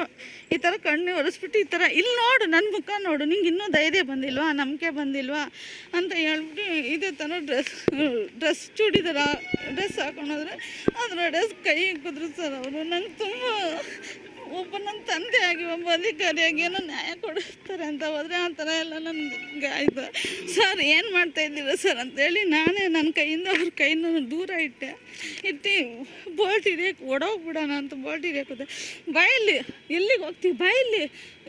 ಈ ಥರ ಕಣ್ಣು ಒರೆಸ್ಬಿಟ್ಟು ಈ ಥರ ಇಲ್ಲಿ ನೋಡು ನನ್ನ ಮುಖ ನೋಡು, ನಿಂಗೆ ಇನ್ನೂ ಧೈರ್ಯ ಬಂದಿಲ್ವಾ, ನಂಬಿಕೆ ಬಂದಿಲ್ವಾ? ಅಂತ ಹೇಳ್ಬಿಟ್ಟು ಇದೇ ಥರ ಡ್ರೆಸ್ ಡ್ರೆಸ್ ಚೂಡಿದಾರ, ಡ್ರೆಸ್ ಹಾಕೊಂಡೋದ್ರೆ ಅದರ ಡ್ರೆಸ್ ಕೈ ಕುದ್ರು ಸರ್ ಅವರು. ನಂಗೆ ತುಂಬ ಒಬ್ಬ ನನ್ನ ತಂದೆಯಾಗಿ ಒಬ್ಬ ಅಧಿಕಾರಿಯಾಗಿ ಏನೋ ನ್ಯಾಯ ಕೊಡಿಸ್ತಾರೆ ಅಂತ ಹೋದರೆ ಆ ಥರ ಎಲ್ಲ ನನಗೆ ಆಯಿತು. ಸರ್, ಏನು ಮಾಡ್ತಾ ಇದ್ದೀರ ಸರ್? ಅಂತೇಳಿ ನಾನೇ ನನ್ನ ಕೈಯಿಂದ ಅವ್ರ ಕೈನ ದೂರ ಇಟ್ಟೆ. ಇಟ್ಟು ಬೋಲ್ಟ್ ಹಿಡಿಯಕ್ಕೆ ಓಡೋಗ್ಬಿಡೋಣ ಅಂತ ಬೋಲ್ಟ್ ಹಿಡಿಯಕ್ಕೆ ಬಾಯಲ್ಲಿ ಎಲ್ಲಿಗೆ ಹೋಗ್ತೀವಿ ಬಾಯಲ್ಲಿ,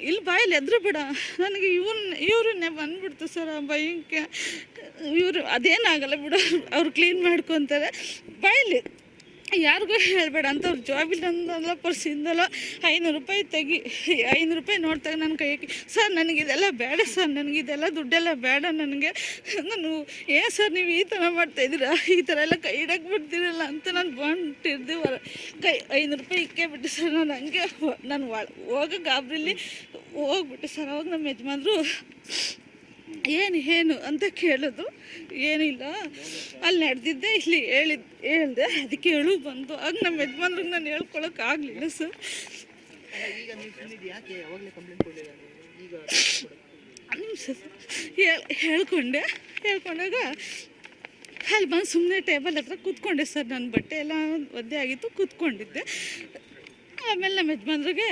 ಇಲ್ಲಿ ಬಾಯಲ್ಲಿ ಎದ್ರು ಬಿಡ ನನಗೆ ಇವ್ರನ್ನ ಇವ್ರನ್ನೇ ಬಂದ್ಬಿಡ್ತು ಸರ್ ಆ ಭಯಕ್ಕೆ ಇವರು ಅದೇನಾಗಲ್ಲ ಬಿಡು, ಅವ್ರು ಕ್ಲೀನ್ ಮಾಡ್ಕೊತಾರೆ. ಬಾಯಲ್ಲಿ ಯಾರಿಗೂ ಹೇಳಬೇಡ ಅಂತ ಅವ್ರು ಅಂದಲ್ಲ ಪರ್ಸಿಂದಲ್ಲ ಐನೂರು ರೂಪಾಯಿ ತೆಗಿ, ಐನೂರು ರೂಪಾಯಿ ನೋಡ್ತಾಗ ನನ್ನ ಕೈಗೆ ಸರ್ ನನಗಿದೆಲ್ಲ ಬೇಡ, ಸರ್ ನನಗಿದೆಲ್ಲ ದುಡ್ಡೆಲ್ಲ ಬೇಡ, ನನಗೆ ನಾನು, ಏ, ಸರ್, ನೀವು ಈ ಥರ ಮಾಡ್ತಾಯಿದ್ದೀರಾ ಈ ಥರ ಎಲ್ಲ ಕೈ ಇಡಕ್ಕೆ ಬಿಡ್ತೀರಲ್ಲ ಅಂತ ನಾನು ಬಂದಿದ್ದೆ ಹೊರ, ಕೈ, ಐನೂರು ರೂಪಾಯಿ ಇಕ್ಕೇ ಬಿಟ್ಟು, ಸರ್, ನಾನು ಹಂಗೆ, ನಾನು ಹೋಗೋ ಗಾಬರಿಲಿ ಹೋಗ್ಬಿಟ್ಟು, ಸರ್, ಅವಾಗ ನಮ್ಮ ಯಜಮಾನ್ರು ಏನು ಏನು ಅಂತ ಕೇಳೋದು, ಏನಿಲ್ಲ. ಅಲ್ಲಿ ನಡೆದಿದ್ದೆ, ಇಲ್ಲಿ ಹೇಳಿದ್, ಹೇಳ್ದೆ, ಅದಕ್ಕೆ ಹೇಳು ಬಂತು ಆಗ ನಮ್ಮ ಯಜಮಾನ್ರಿಗೆ ನಾನು ಹೇಳ್ಕೊಳಕ್ಕೆ ಆಗಲಿಲ್ಲ, ಸರ್. ಹೇಳ್ಕೊಂಡೆ. ಹೇಳ್ಕೊಂಡಾಗ ಅಲ್ಲಿ ಬಂದು ಸುಮ್ಮನೆ ಟೇಬಲ್ ಹತ್ರ ಕೂತ್ಕೊಂಡೆ, ಸರ್, ನನ್ನ ಬಟ್ಟೆ ಎಲ್ಲ ಒದ್ದೆ ಆಗಿತ್ತು, ಕೂತ್ಕೊಂಡಿದ್ದೆ. ಆಮೇಲೆ ನಮ್ಮ ಯಜಮಾನ್ರಿಗೆ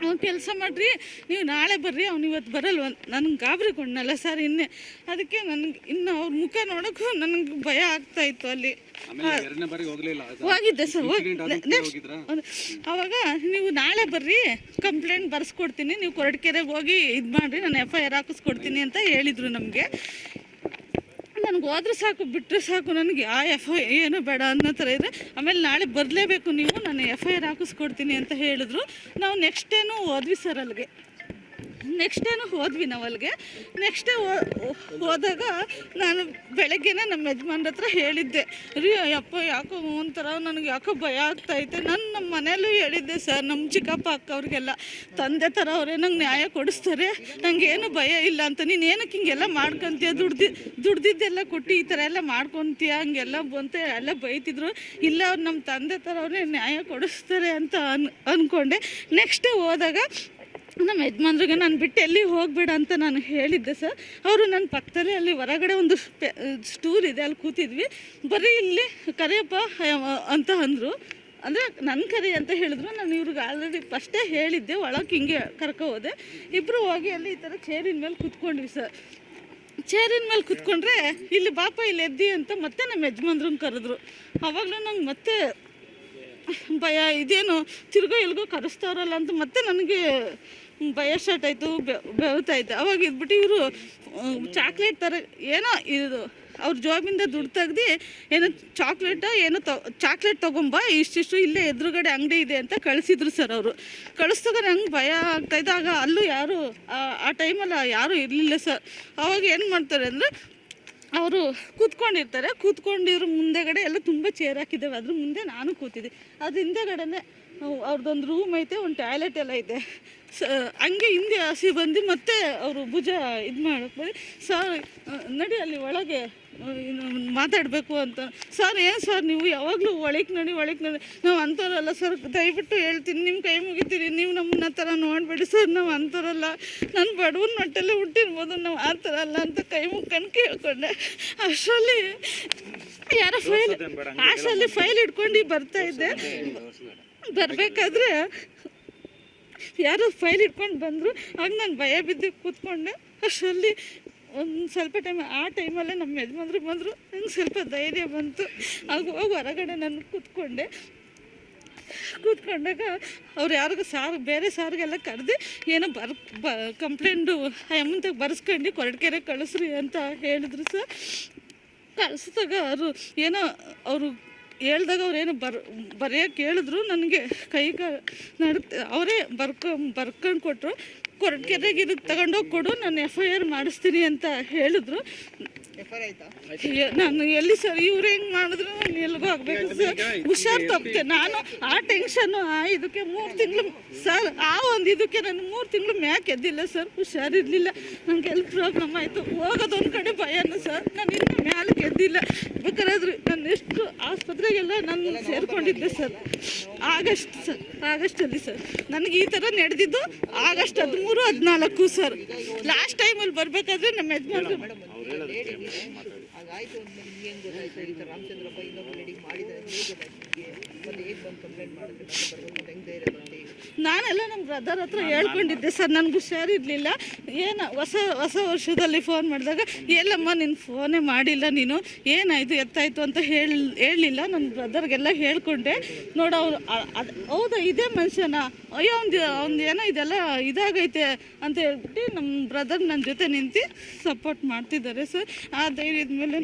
ಅವ್ನು ಕೆಲಸ ಮಾಡಿರಿ ನೀವು ನಾಳೆ ಬರ್ರಿ ಅವ್ನು ಇವತ್ತು ಬರಲ್ವ. ನನಗೆ ಕೊಡ್ನಲ್ಲ ಸರ್ ಇನ್ನೇ. ಅದಕ್ಕೆ ನನಗೆ ಇನ್ನು ಅವ್ರ ಮುಖ ನೋಡೋಕ್ಕೂ ನನಗೆ ಭಯ ಆಗ್ತಾ ಇತ್ತು ಅಲ್ಲಿ. ಹೋಗಿದ್ದೆ ಸರ್? ಅವಾಗ ನೀವು ನಾಳೆ ಬರ್ರಿ ಕಂಪ್ಲೇಂಟ್ ಬರ್ಸ್ಕೊಡ್ತೀನಿ ನೀವು ಕೊರಟಕೆರೆಗೆ ಹೋಗಿ ಇದು ಮಾಡಿರಿ ನಾನು ಎಫ್ ಐ ಆರ್ ಹಾಕಿಸ್ಕೊಡ್ತೀನಿ ಅಂತ ಹೇಳಿದರು ನಮಗೆ. ನನಗೆ ಹೋದ್ರೆ ಸಾಕು ಬಿಟ್ಟರೆ ಸಾಕು, ನನಗೆ ಆ ಎಫ್ ಐ ಏನು ಬೇಡ ಅನ್ನೋ ಥರ ಇದೆ ಆಮೇಲೆ ನಾಳೆ ಬರಲೇಬೇಕು ನೀವು, ನಾನು ಎಫ್ ಐ ಆರ್ ಹಾಕಿಸ್ಕೊಡ್ತೀನಿ ಅಂತ ಹೇಳಿದ್ರು. ನಾವು ನೆಕ್ಸ್ಟ್ ಡೇನು ಹೋದ್ವಿ ಸರ್ ಅಲ್ಲಿಗೆ. ನೆಕ್ಸ್ಟ್ ಡೇನು ಹೋದ್ವಿ ನಾವು ಅಲ್ಲಿಗೆ ನೆಕ್ಸ್ಟ್ ಡೇ ಹೋದಾಗ ನಾನು ಬೆಳಗ್ಗೆನೇ ನಮ್ಮ ಯಜಮಾನ್ರ ಹತ್ರ ಹೇಳಿದ್ದೆ. ರೀ ಅಪ್ಪ ಯಾಕೋ ಒಂಥರ ನನಗೆ ಯಾಕೋ ಭಯ ಆಗ್ತೈತೆ. ನಾನು ನಮ್ಮ ಮನೆಯಲ್ಲೂ ಹೇಳಿದ್ದೆ ಸರ್, ನಮ್ಮ ಚಿಕ್ಕಪ್ಪ ಅಕ್ಕ ಅವ್ರಿಗೆಲ್ಲ ತಂದೆ ಥರ ಅವರೇ, ನಂಗೆ ನ್ಯಾಯ ಕೊಡಿಸ್ತಾರೆ. ನಂಗೆ ಏನು ಭಯ ಇಲ್ಲ ಅಂತ. ನೀನು ಏನಕ್ಕೆ ಹಿಂಗೆಲ್ಲ ಮಾಡ್ಕೊತೀಯ? ದುಡ್ದು ದುಡ್ದಿದ್ದೆಲ್ಲ ಕೊಟ್ಟು ಈ ಥರ ಎಲ್ಲ ಮಾಡ್ಕೊತೀಯ? ಹಂಗೆಲ್ಲ ಬಂತೆ, ಎಲ್ಲ ಬೈತಿದ್ರು. ಇಲ್ಲ, ಅವ್ರು ನಮ್ಮ ತಂದೆ ಥರ ಅವರೇ ನ್ಯಾಯ ಕೊಡಿಸ್ತಾರೆ ಅಂತ ಅನ್ ಅಂದ್ಕೊಂಡೆ ನೆಕ್ಸ್ಟ್ ಹೋದಾಗ ನಮ್ಮ ಯಜಮಾನ್ರಿಗೆ ನಾನು ಬಿಟ್ಟು ಎಲ್ಲಿ ಹೋಗಬೇಡ ಅಂತ ನಾನು ಹೇಳಿದ್ದೆ ಸರ್. ಅವರು ನನ್ನ ಪಕ್ಕದಲ್ಲೇ ಅಲ್ಲಿ ಹೊರಗಡೆ ಒಂದು ಸ್ಟೂಲ್ ಇದೆ, ಅಲ್ಲಿ ಕೂತಿದ್ವಿ. ಬರೀ ಇಲ್ಲಿ ಕರೆಯಪ್ಪ ಅಂತ ಅಂದರು. ಅಂದರೆ ನನ್ನ ಕರಿ ಅಂತ ಹೇಳಿದ್ರು. ನಾನು ಇವ್ರಿಗೆ ಆಲ್ರೆಡಿ ಫಸ್ಟೇ ಹೇಳಿದ್ದೆ, ಒಳಗೆ ಹಿಂಗೆ ಕರ್ಕೊ ಹೋದೆ. ಇಬ್ಬರು ಹೋಗಿ ಅಲ್ಲಿ ಈ ಥರ ಚೇರಿನ ಮೇಲೆ ಕೂತ್ಕೊಂಡ್ವಿ ಸರ್. ಚೇರಿನ ಮೇಲೆ ಕೂತ್ಕೊಂಡ್ರೆ ಇಲ್ಲಿ ಬಾಪ ಇಲ್ಲಿ ಎದ್ದಿ ಅಂತ ಮತ್ತೆ ನಮ್ಮ ಯಜಮಾನ್ರನ್ನ ಕರೆದ್ರು. ಅವಾಗಲೂ ನಂಗೆ ಮತ್ತೆ ಭಯ, ಇದೇನು ತಿರ್ಗೋ ಎಲ್ಗೋ ಕರೆಸ್ತಾರಲ್ಲ ಅಂತ ಮತ್ತೆ ನನಗೆ ಭಯ ಸ್ಟಾರ್ಟ್ ಆಯಿತು ಬೆವ್ತಾಯ್ತು ಅವಾಗ ಇದ್ಬಿಟ್ಟು ಇವರು ಚಾಕ್ಲೇಟ್ ಥರ ಏನೋ ಇದು, ಅವ್ರ ಜಾಬಿಂದ ದುಡ್ಡು ತೆಗ್ದು ಏನೋ ಚಾಕ್ಲೇಟ ಏನೋ ತೊ ಚಾಕ್ಲೇಟ್ ತೊಗೊಂಬ, ಇಷ್ಟಿಷ್ಟು ಇಲ್ಲೇ ಎದುರುಗಡೆ ಅಂಗಡಿ ಇದೆ ಅಂತ ಕಳಿಸಿದ್ರು ಸರ್ ಅವರು. ಕಳಿಸ್ದಾಗ ನಂಗೆ ಭಯ ಆಗ್ತಾಯಿದ್ದೆ ಆಗ ಅಲ್ಲೂ ಯಾರು, ಆ- ಟೈಮಲ್ಲಿ ಯಾರೂ ಇರಲಿಲ್ಲ ಸರ್ ಅವಾಗ ಏನು ಮಾಡ್ತಾರೆ ಅಂದರೆ, ಅವರು ಕೂತ್ಕೊಂಡಿರ್ತಾರೆ. ಕೂತ್ಕೊಂಡಿರೋ ಮುಂದೆಗಡೆ ಎಲ್ಲ ತುಂಬ ಚೇರ್ ಹಾಕಿದ್ದೇವೆ. ಅದ್ರ ಮುಂದೆ ನಾನು ಕೂತಿದ್ದೆ. ಅದ್ರ ಹಿಂದೆಗಡೆನೇ ಅವ್ರದ್ದೊಂದು ರೂಮ್ ಐತೆ, ಒಂದು ಟಾಯ್ಲೆಟ್ ಎಲ್ಲ ಇದೆ. ಸ ಹಂಗೆ ಹಿಂದೆ ಹಸಿ ಬಂದು ಮತ್ತೆ ಅವರು ಭುಜ ಇದು ಮಾಡಕ್ಕೆ ಸರ್ ನಡಿ ಅಲ್ಲಿ ಒಳಗೆ ಮಾತಾಡಬೇಕು ಅಂತ. ಸರ್ ಏನು ಸರ್ ನೀವು? ಯಾವಾಗಲೂ ಒಳಗೆ ನಡಿ ಒಳಗೆ ನಡಿ. ನಾವು ಅಂಥವ್ರಲ್ಲ ಸರ್ ದಯವಿಟ್ಟು ಹೇಳ್ತೀನಿ ನಿಮ್ಮ ಕೈ ಮುಗಿತೀರಿ ನೀವು ನಮ್ಮನ್ನ ಥರ ನೋಡಬೇಡಿ ಸರ್ ನಾವು ಅಂಥವ್ರಲ್ಲ. ನಾನು ಬಡವನ ಮಟ್ಟಲ್ಲಿ ಹುಟ್ಟಿರ್ಬೋದು ನಾವು ಆ ಥರ ಅಲ್ಲ ಅಂತ ಕೈ ಮುಗ್ಕೊಂಡು ಕೇಳ್ಕೊಂಡೆ. ಅಷ್ಟರಲ್ಲಿ ಯಾರೋ ಫೈಲ್ ಅಷ್ಟರಲ್ಲಿ ಫೈಲ್ ಇಟ್ಕೊಂಡು ಬರ್ತಾ ಇದ್ದೆ. ಬರಬೇಕಾದ್ರೆ ಯಾರೋ ಫೈಲ್ ಇಟ್ಕೊಂಡು ಬಂದರು. ಆಗ ನಾನು ಭಯ ಬಿದ್ದು ಕೂತ್ಕೊಂಡೆ. ಅಷ್ಟರಲ್ಲಿ ಒಂದು ಸ್ವಲ್ಪ ಟೈಮ್ ಆ ಟೈಮಲ್ಲೇ ನಮ್ಮ ಯಜಮಾನ್ರು ಬಂದರು. ನಂಗೆ ಸ್ವಲ್ಪ ಧೈರ್ಯ ಬಂತು. ಆಗ ಹೋಗಿ ಹೊರಗಡೆ ನಾನು ಕೂತ್ಕೊಂಡೆ. ಕೂತ್ಕೊಂಡಾಗ ಅವ್ರು ಯಾರಿಗೂ ಸಾರು, ಬೇರೆ ಸಾರಿಗೆಲ್ಲ ಕರೆದು ಏನೋ ಬರ್, ಬ ಕಂಪ್ಲೇಂಟು ಅಮ್ಮಂತಾಗ ಬರ್ಸ್ಕೊಂಡು ಕೊರಟಕೆರೆ ಕಳಿಸ್ರಿ ಅಂತ ಹೇಳಿದ್ರು ಸರ್. ಕಳಿಸಿದಾಗ ಅವರು ಏನೋ ಅವರು ಹೇಳ್ದಾಗ ಅವ್ರೇನು ಬರ್ ಬರೆಯೋಕೆ ಹೇಳಿದ್ರು ನನಗೆ ಕೈ ನಡುತ್ತೆ ಅವರೇ ಬರ್ಕೊ, ಬರ್ಕೊಂಡು ಕೊಟ್ಟರು ಕೊರಟಗೆರೆಗೆ ಇದಕ್ಕೆ ತಗೊಂಡೋಗಿ ಕೊಡು, ನಾನು ಎಫ್ ಐ ಆರ್ ಮಾಡಿಸ್ತೀನಿ ಅಂತ ಹೇಳಿದ್ರು. ನಾನು ಎಲ್ಲಿ ಸರ್, ಇವ್ರು ಹೆಂಗ್ ಮಾಡಿದ್ರು? ನಾನು ಎಲ್ಲಿಗೂ ಆಗ್ಬೇಕು ಸರ್? ಹುಷಾರ್ ತಪ್ಪಿದೆ. ನಾನು ಆ ಟೆನ್ಷನ್ ಆ ಇದಕ್ಕೆ ಮೂರು ತಿಂಗಳು ಸರ್, ಆ ಒಂದು ಇದಕ್ಕೆ ನಾನು ಮೂರು ತಿಂಗಳು ಮ್ಯಾಕ್ ಎದ್ದಿಲ್ಲ ಸರ್. ಹುಷಾರಿರ್ಲಿಲ್ಲ. ನನಗೆ ಎಲ್ಲಿ ಪ್ರಾಬ್ಲಮ್ ಆಯಿತು. ಹೋಗೋದೊಂದು ಕಡೆ ಭಯನೂ ಸರ್. ನಾನು ಇನ್ನೂ ಮ್ಯಾಲಕ್ಕೆ ಎದ್ದಿಲ್ಲ. ಬೇಕಾದ್ರೆ ನಾನು ಎಷ್ಟು ಆಸ್ಪತ್ರೆಗೆಲ್ಲ ನಾನು ಸೇರ್ಕೊಂಡಿದ್ದೆ ಸರ್. ಆಗಸ್ಟ್ ಸರ್, ಆಗಸ್ಟಲ್ಲಿ ಸರ್. ನನಗೆ ಈ ಥರ ನಡೆದಿದ್ದು ಆಗಸ್ಟ್ ಹದಿಮೂರು, ಹದಿನಾಲ್ಕು ಸರ್. ಲಾಸ್ಟ್ ಟೈಮಲ್ಲಿ ಬರಬೇಕಾದ್ರೆ ನಮ್ಮ ಯಜಮಾನ್ರು ಹಾಗಾಯ್ತು ಅಂತ ನಿಮ್ಗೆ ಹೆಂಗ್ ಗೊತ್ತಾಯ್ತು? ಈ ಥರ ರಾಮಚಂದ್ರಪ್ಪ ಇನ್ನೊಬ್ಬ ಲೇಡಿಗೆ ಮಾಡಿದ್ದಾರೆ ಹೇಗೆ ಗೊತ್ತಾಯ್ತು. ನಿಮ್ಗೆ ಮತ್ತೆ ಹೇಗೆ ಬಂದು ಕಂಪ್ಲೇಂಟ್ ಮಾಡಿದ್ರೆ ಬರ್ಬೇಕು ಹೆಂಗ್ ಧೈರ್ಯ ಬಂತು ನಾನೆಲ್ಲ ನಮ್ಮ ಬ್ರದರ್ ಹತ್ರ ಹೇಳ್ಕೊಂಡಿದ್ದೆ ಸರ್ ನನಗೆ ಹುಷಾರಿರ್ಲಿಲ್ಲ ಏನು ಹೊಸ ಹೊಸ ವರ್ಷದಲ್ಲಿ ಫೋನ್ ಮಾಡಿದಾಗ ಎಲ್ಲಮ್ಮ ನಿನ್ನ ಫೋನೇ ಮಾಡಿಲ್ಲ ನೀನು. ಏನಾಯಿತು ಎತ್ತಾಯಿತು ಅಂತ ಹೇಳಿ ಹೇಳಲಿಲ್ಲ. ನನ್ನ ಬ್ರದರ್ಗೆಲ್ಲ ಹೇಳ್ಕೊಂಡೆ. ನೋಡು ಅವ್ರು ಹೌದಾ ಇದೇ ಮನುಷ್ಯನ. ಅಯ್ಯೋ ಅವ್ನು ಅವ್ನು ಏನೋ ಇದೆಲ್ಲ ಇದಾಗೈತೆ ಅಂತ ಹೇಳ್ಬಿಟ್ಟು ನಮ್ಮ ಬ್ರದರ್ ನನ್ನ ಜೊತೆ ನಿಂತು ಸಪೋರ್ಟ್ ಮಾಡ್ತಿದ್ದಾರೆ ಸರ್. ಆ ಧೈರ್ಯದ ಮೇಲೆ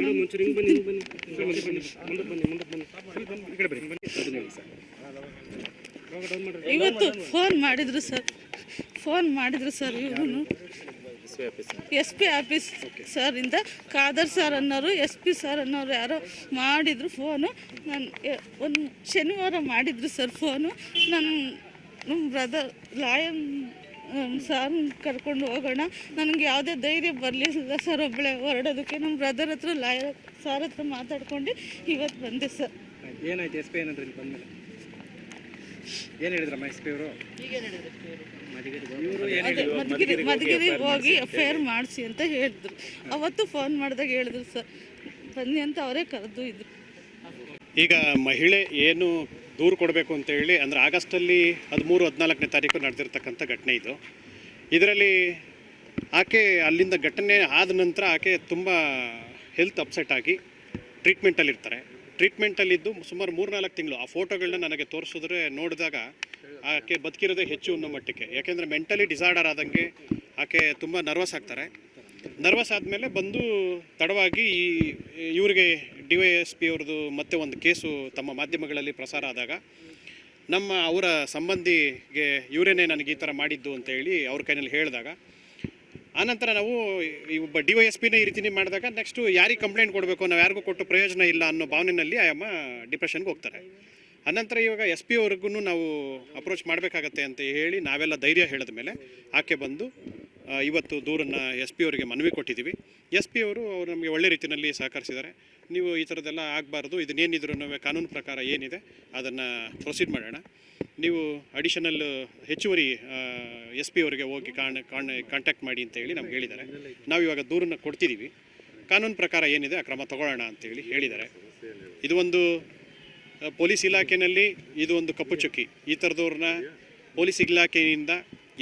ಇವತ್ತು ಫೋನ್ ಮಾಡಿದ್ರು ಸರ್ ಫೋನ್ ಮಾಡಿದ್ರು ಸರ್ ಇವನು. ಎಸ್ ಪಿ ಆಫೀಸ್ ಸರ್ ಇಂದ ಖಾದರ್ ಸರ್ ಅನ್ನೋರು ಎಸ್ ಪಿ ಸರ್ ಅನ್ನೋರು ಯಾರೋ ಮಾಡಿದ್ರು ಫೋನು ನಾನು ಒಂದು ಶನಿವಾರ ಮಾಡಿದ್ರು ಸರ್ ಫೋನು ನನ್ನ ನಮ್ಮ ಬ್ರದರ್ ಲಾಯನ್ ಸರ್ ಕರ್ಕೊಂಡು ಹೋಗೋಣ. ನನಗೆ ಯಾವುದೇ ಧೈರ್ಯ ಬರಲಿಲ್ಲ ಸರ್ ಒಬ್ಬಳೆ ಹೊರಡೋದಕ್ಕೆ. ನಮ್ಮ ಬ್ರದರ್ ಹತ್ರ ಲಾಯರ್ ಸಾರ್ ಹತ್ರ ಮಾತಾಡ್ಕೊಂಡು ಇವತ್ತು ಬಂದೆ ಸರ್ ಏನಾಯ್ತು ಎಸ್ ಪಿ ಏನಂದ್ರೆ ಬಂದ್ಮೇಲೆ? ಏನು ಹೇಳಿದ್ರಮ್ಮ ಮಹೇಶ್ ಅವರು? ಹೇಳಿದ್ರು ಮಧುಗಿರಿ ಮಧುಗಿರಿ ಹೋಗಿ ಅಫೇರ್ ಐ ಆರ್ ಮಾಡಿಸಿ ಅಂತ ಹೇಳಿದ್ರು. ಅವತ್ತು ಫೋನ್ ಮಾಡಿದಾಗ ಹೇಳಿದ್ರು ಸರ್ ಬನ್ನಿ ಅಂತ ಅವರೇ ಕರೆದು ಇದ್ರು. ಈಗ ಮಹಿಳೆ ಏನು ದೂರು ಕೊಡಬೇಕು ಅಂತ ಹೇಳಿ ಅಂದರೆ ಆಗಸ್ಟಲ್ಲಿ ಹದಿಮೂರು ಹದಿನಾಲ್ಕನೇ ತಾರೀಕು ನಡೆದಿರ್ತಕ್ಕಂಥ ಘಟನೆ ಇದು. ಇದರಲ್ಲಿ ಆಕೆ ಅಲ್ಲಿಂದ ಘಟನೆ ಆದ ನಂತರ ಆಕೆ ತುಂಬ ಹೆಲ್ತ್ ಅಪ್ಸೆಟ್ ಆಗಿ ಟ್ರೀಟ್ಮೆಂಟಲ್ಲಿರ್ತಾರೆ ಟ್ರೀಟ್ಮೆಂಟಲ್ಲಿದ್ದು ಸುಮಾರು ಮೂರ್ನಾಲ್ಕು ತಿಂಗಳು. ಆ ಫೋಟೋಗಳನ್ನ ನನಗೆ ತೋರಿಸಿದ್ರೆ ನೋಡಿದಾಗ ಆಕೆ ಬದುಕಿರೋದೇ ಹೆಚ್ಚು ಅನ್ನೋ ಮಟ್ಟಕ್ಕೆ ಯಾಕೆಂದರೆ ಮೆಂಟಲಿ ಡಿಸಾರ್ಡರ್ ಆದಂಗೆ ಆಕೆ ತುಂಬ ನರ್ವಸ್ ಆಗ್ತಾರೆ. ನರ್ವಸ್ ಆದಮೇಲೆ ಬಂದು ತಡವಾಗಿ ಈ ಇವರಿಗೆ ಡಿ ವೈ ಎಸ್ ಪಿ ಅವ್ರದ್ದು ಮತ್ತೆ ಒಂದು ಕೇಸು ತಮ್ಮ ಮಾಧ್ಯಮಗಳಲ್ಲಿ ಪ್ರಸಾರ ಆದಾಗ ನಮ್ಮ ಅವರ ಸಂಬಂಧಿಗೆ ಇವರೇನೇ ನನಗೆ ಈ ಥರ ಮಾಡಿದ್ದು ಅಂತ ಹೇಳಿ ಅವ್ರ ಕೈನಲ್ಲಿ ಹೇಳಿದಾಗ ಆನಂತರ ನಾವು ಈ ಒಬ್ಬ ಡಿ ವೈ ಎಸ್ ಪಿನ ಈ ರೀತಿ ಮಾಡಿದಾಗ ನೆಕ್ಸ್ಟು ಯಾರಿಗೆ ಕಂಪ್ಲೇಂಟ್ ಕೊಡಬೇಕು ನಾವು ಯಾರಿಗೂ ಕೊಟ್ಟು ಪ್ರಯೋಜನ ಇಲ್ಲ ಅನ್ನೋ ಭಾವನೆಯಲ್ಲಿ ಆಯಮ್ಮ ಡಿಪ್ರೆಷನ್ಗೆ ಹೋಗ್ತಾರೆ. ಅನಂತರ ಇವಾಗ ಎಸ್ ಪಿ ಅವ್ರಿಗೂ ನಾವು ಅಪ್ರೋಚ್ ಮಾಡಬೇಕಾಗತ್ತೆ ಅಂತ ಹೇಳಿ ನಾವೆಲ್ಲ ಧೈರ್ಯ ಹೇಳಿದ ಮೇಲೆ ಆಕೆ ಬಂದು ಇವತ್ತು ದೂರನ್ನು ಎಸ್ ಪಿ ಅವರಿಗೆ ಮನವಿ ಕೊಟ್ಟಿದ್ದೀವಿ. ಎಸ್ ಪಿ ಅವರು ಅವರು ನಮಗೆ ಒಳ್ಳೆ ರೀತಿಯಲ್ಲಿ ಸಹಕರಿಸಿದ್ದಾರೆ. ನೀವು ಈ ಥರದ್ದೆಲ್ಲ ಆಗಬಾರ್ದು. ಇದನ್ನೇನಿದ್ರು ಕಾನೂನು ಪ್ರಕಾರ ಏನಿದೆ, ಅದನ್ನು ಪ್ರೊಸೀಡ್ ಮಾಡೋಣ. ನೀವು ಅಡಿಷನಲ್ ಹೆಚ್ಚುವರಿ ಎಸ್ ಪಿ ಅವರಿಗೆ ಹೋಗಿ ಕಾಣ್ ಕಾಣ್ ಕಾಂಟ್ಯಾಕ್ಟ್ ಮಾಡಿ ಅಂತ ಹೇಳಿ ನಮ್ಗೆ ಹೇಳಿದ್ದಾರೆ. ನಾವು ಇವಾಗ ದೂರನ್ನು ಕೊಡ್ತಿದ್ದೀವಿ ಕಾನೂನು ಪ್ರಕಾರ ಏನಿದೆ ಆ ಕ್ರಮ ತಗೊಳ್ಳೋಣ ಅಂತೇಳಿ ಹೇಳಿದ್ದಾರೆ. ಇದು ಒಂದು ಪೊಲೀಸ್ ಇಲಾಖೆಯಲ್ಲಿ ಇದು ಒಂದು ಕಪ್ಪು ಚುಕ್ಕಿ. ಈ ಥರದವ್ರನ್ನ ಪೊಲೀಸ್ ಇಲಾಖೆಯಿಂದ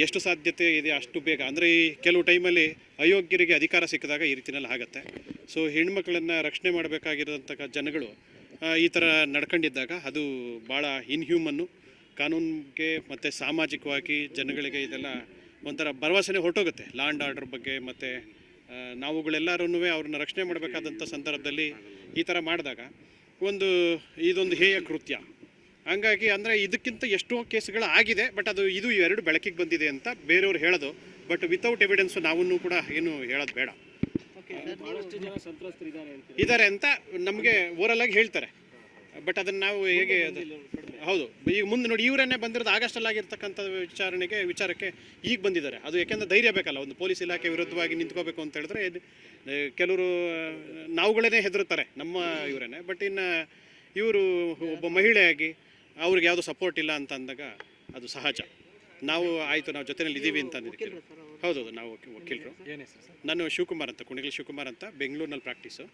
ಎಷ್ಟು ಸಾಧ್ಯತೆ ಇದೆ ಅಷ್ಟು ಬೇಗ? ಅಂದರೆ ಈ ಕೆಲವು ಟೈಮಲ್ಲಿ ಅಯೋಗ್ಯರಿಗೆ ಅಧಿಕಾರ ಸಿಕ್ಕಿದಾಗ ಈ ರೀತಿಯಲ್ಲಿ ಆಗುತ್ತೆ. ಸೊ ಹೆಣ್ಮಕ್ಳನ್ನು ರಕ್ಷಣೆ ಮಾಡಬೇಕಾಗಿರೋಂಥ ಜನಗಳು ಈ ಥರ ನಡ್ಕೊಂಡಿದ್ದಾಗ ಅದು ಭಾಳ ಇನ್ಹ್ಯೂಮನ್ನು ಕಾನೂನಿಗೆ ಮತ್ತು ಸಾಮಾಜಿಕವಾಗಿ ಜನಗಳಿಗೆ ಇದೆಲ್ಲ ಒಂಥರ ಭರವಸೆನೇ ಹೊರಟೋಗುತ್ತೆ. ಲಾ ಆ್ಯಂಡ್ ಆರ್ಡರ್ ಬಗ್ಗೆ ಮತ್ತು ನಾವುಗಳೆಲ್ಲರೂ ಅವ್ರನ್ನ ರಕ್ಷಣೆ ಮಾಡಬೇಕಾದಂಥ ಸಂದರ್ಭದಲ್ಲಿ ಈ ಥರ ಮಾಡಿದಾಗ ಒಂದು, ಇದೊಂದು ಹೇಯ ಕೃತ್ಯ. ಹಂಗಾಗಿ ಅಂದರೆ ಇದಕ್ಕಿಂತ ಎಷ್ಟೋ ಕೇಸ್ಗಳು ಆಗಿದೆ ಬಟ್ ಅದು ಇದು ಎರಡು ಬೆಳಕಿಗೆ ಬಂದಿದೆ ಅಂತ ಬೇರೆಯವ್ರು ಹೇಳೋದು. ಬಟ್ ವಿತೌಟ್ ಎವಿಡೆನ್ಸು ನಾವೂ ಕೂಡ ಏನು ಹೇಳೋದು ಬೇಡ. ಇದ್ದಾರೆ ಅಂತ ನಮಗೆ ಓರಲ್ ಆಗಿ ಹೇಳ್ತಾರೆ. ಬಟ್ ಅದನ್ನು ನಾವು ಹೇಗೆ ಅದು ಹೌದು. ಈಗ ಮುಂದೆ ನೋಡಿ ಇವರನ್ನೇ ಬಂದಿರೋದು ಆಗಸ್ಟಲ್ಲಿ ಆಗಿರ್ತಕ್ಕಂಥ ವಿಚಾರಣೆಗೆ ವಿಚಾರಕ್ಕೆ ಈಗ ಬಂದಿದ್ದಾರೆ. ಅದು ಯಾಕೆಂದ್ರೆ ಧೈರ್ಯ ಬೇಕಲ್ಲ ಒಂದು ಪೊಲೀಸ್ ಇಲಾಖೆ ವಿರುದ್ಧವಾಗಿ ನಿಂತ್ಕೋಬೇಕು ಅಂತ ಹೇಳಿದ್ರೆ ಕೆಲವರು ನಾವುಗಳೇ ಹೆದರುತ್ತಾರೆ ನಮ್ಮ ಇವರೇನೆ ಬಟ್ ಇನ್ನು ಇವರು ಒಬ್ಬ ಮಹಿಳೆಯಾಗಿ ಅವ್ರಿಗೆ ಯಾವುದು ಸಪೋರ್ಟ್ ಇಲ್ಲ ಅಂತ ಅಂದಾಗ ಅದು ಸಹಜ. ನಾವು ಆಯಿತು ನಾವು ಜೊತೆಯಲ್ಲಿ ಇದ್ದೀವಿ ಅಂತ ಅಂದಿದ್ದೀವಿ ಹೌದೌದು ನಾವು ವಕೀ- ವಕೀಲರು. ನಾನು ಶಿವಕುಮಾರ್ ಅಂತ ಕುಣಿಗಲ್ ಶಿವಕುಮಾರ್ ಅಂತ ಬೆಂಗಳೂರಿನಲ್ಲಿ ಪ್ರಾಕ್ಟೀಸು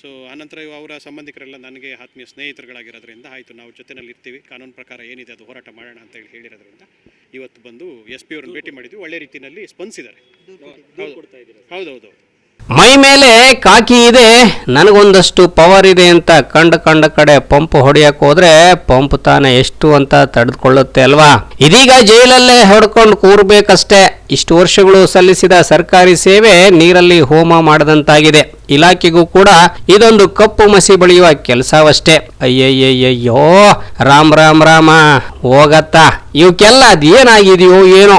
ಸೊ ಆನಂತರ ಇವ್ ಅವರ ಸಂಬಂಧಿಕರೆಲ್ಲ ನನಗೆ ಆತ್ಮೀಯ ಸ್ನೇಹಿತರುಗಳಾಗಿರೋದ್ರಿಂದ ಆಯಿತು ನಾವು ಜೊತೆಯಲ್ಲಿ ಇರ್ತೀವಿ. ಕಾನೂನು ಪ್ರಕಾರ ಏನಿದೆ ಅದು ಹೋರಾಟ ಮಾಡೋಣ ಅಂತ ಹೇಳಿ ಹೇಳಿರೋದ್ರಿಂದ ಇವತ್ತು ಬಂದು ಎಸ್ ಪಿ ಅವ್ರನ್ನ ಭೇಟಿ ಮಾಡಿದ್ವಿ. ಒಳ್ಳೆ ರೀತಿಯಲ್ಲಿ ಸ್ಪಂದಿಸಿದ್ದಾರೆ. ಹೌದು ಹೌದೌದು ಮೈ ಮೇಲೆ ಕಾಕಿ ಇದೆ, ನನಗೊಂದಷ್ಟು ಪವರ್ ಇದೆ ಅಂತ ಕಂಡ ಕಂಡ ಕಡೆ ಪಂಪ್ ಹೊಡೆಯಕ್ಕೆ ಹೋದ್ರೆ ಪಂಪ್ ತಾನೇ ಎಷ್ಟು ಅಂತ ತಡೆದುಕೊಳ್ಳುತ್ತೆ ಅಲ್ವಾ? ಇದೀಗ ಜೈಲಲ್ಲೇ ಹೊಡ್ಕೊಂಡು ಕೂರ್ಬೇಕಷ್ಟೇ. ಇಷ್ಟು ವರ್ಷಗಳು ಸಲ್ಲಿಸಿದ ಸರ್ಕಾರಿ ಸೇವೆ ನೀರಲ್ಲಿ ಹೋಮ ಮಾಡದಂತಾಗಿದೆ. ಇಲಾಖೆಗೂ ಕೂಡ ಇದೊಂದು ಕಪ್ಪು ಮಸಿ ಬಳಿಯುವ ಕೆಲಸವಷ್ಟೇ. ಅಯ್ಯಯ್ಯಯ್ಯೋ ರಾಮ್ ರಾಮ್ ರಾಮ, ಹೋಗತ್ತ. ಇವಕ್ಕೆಲ್ಲ ಅದೇನಾಗಿದೆಯೋ ಏನೋ.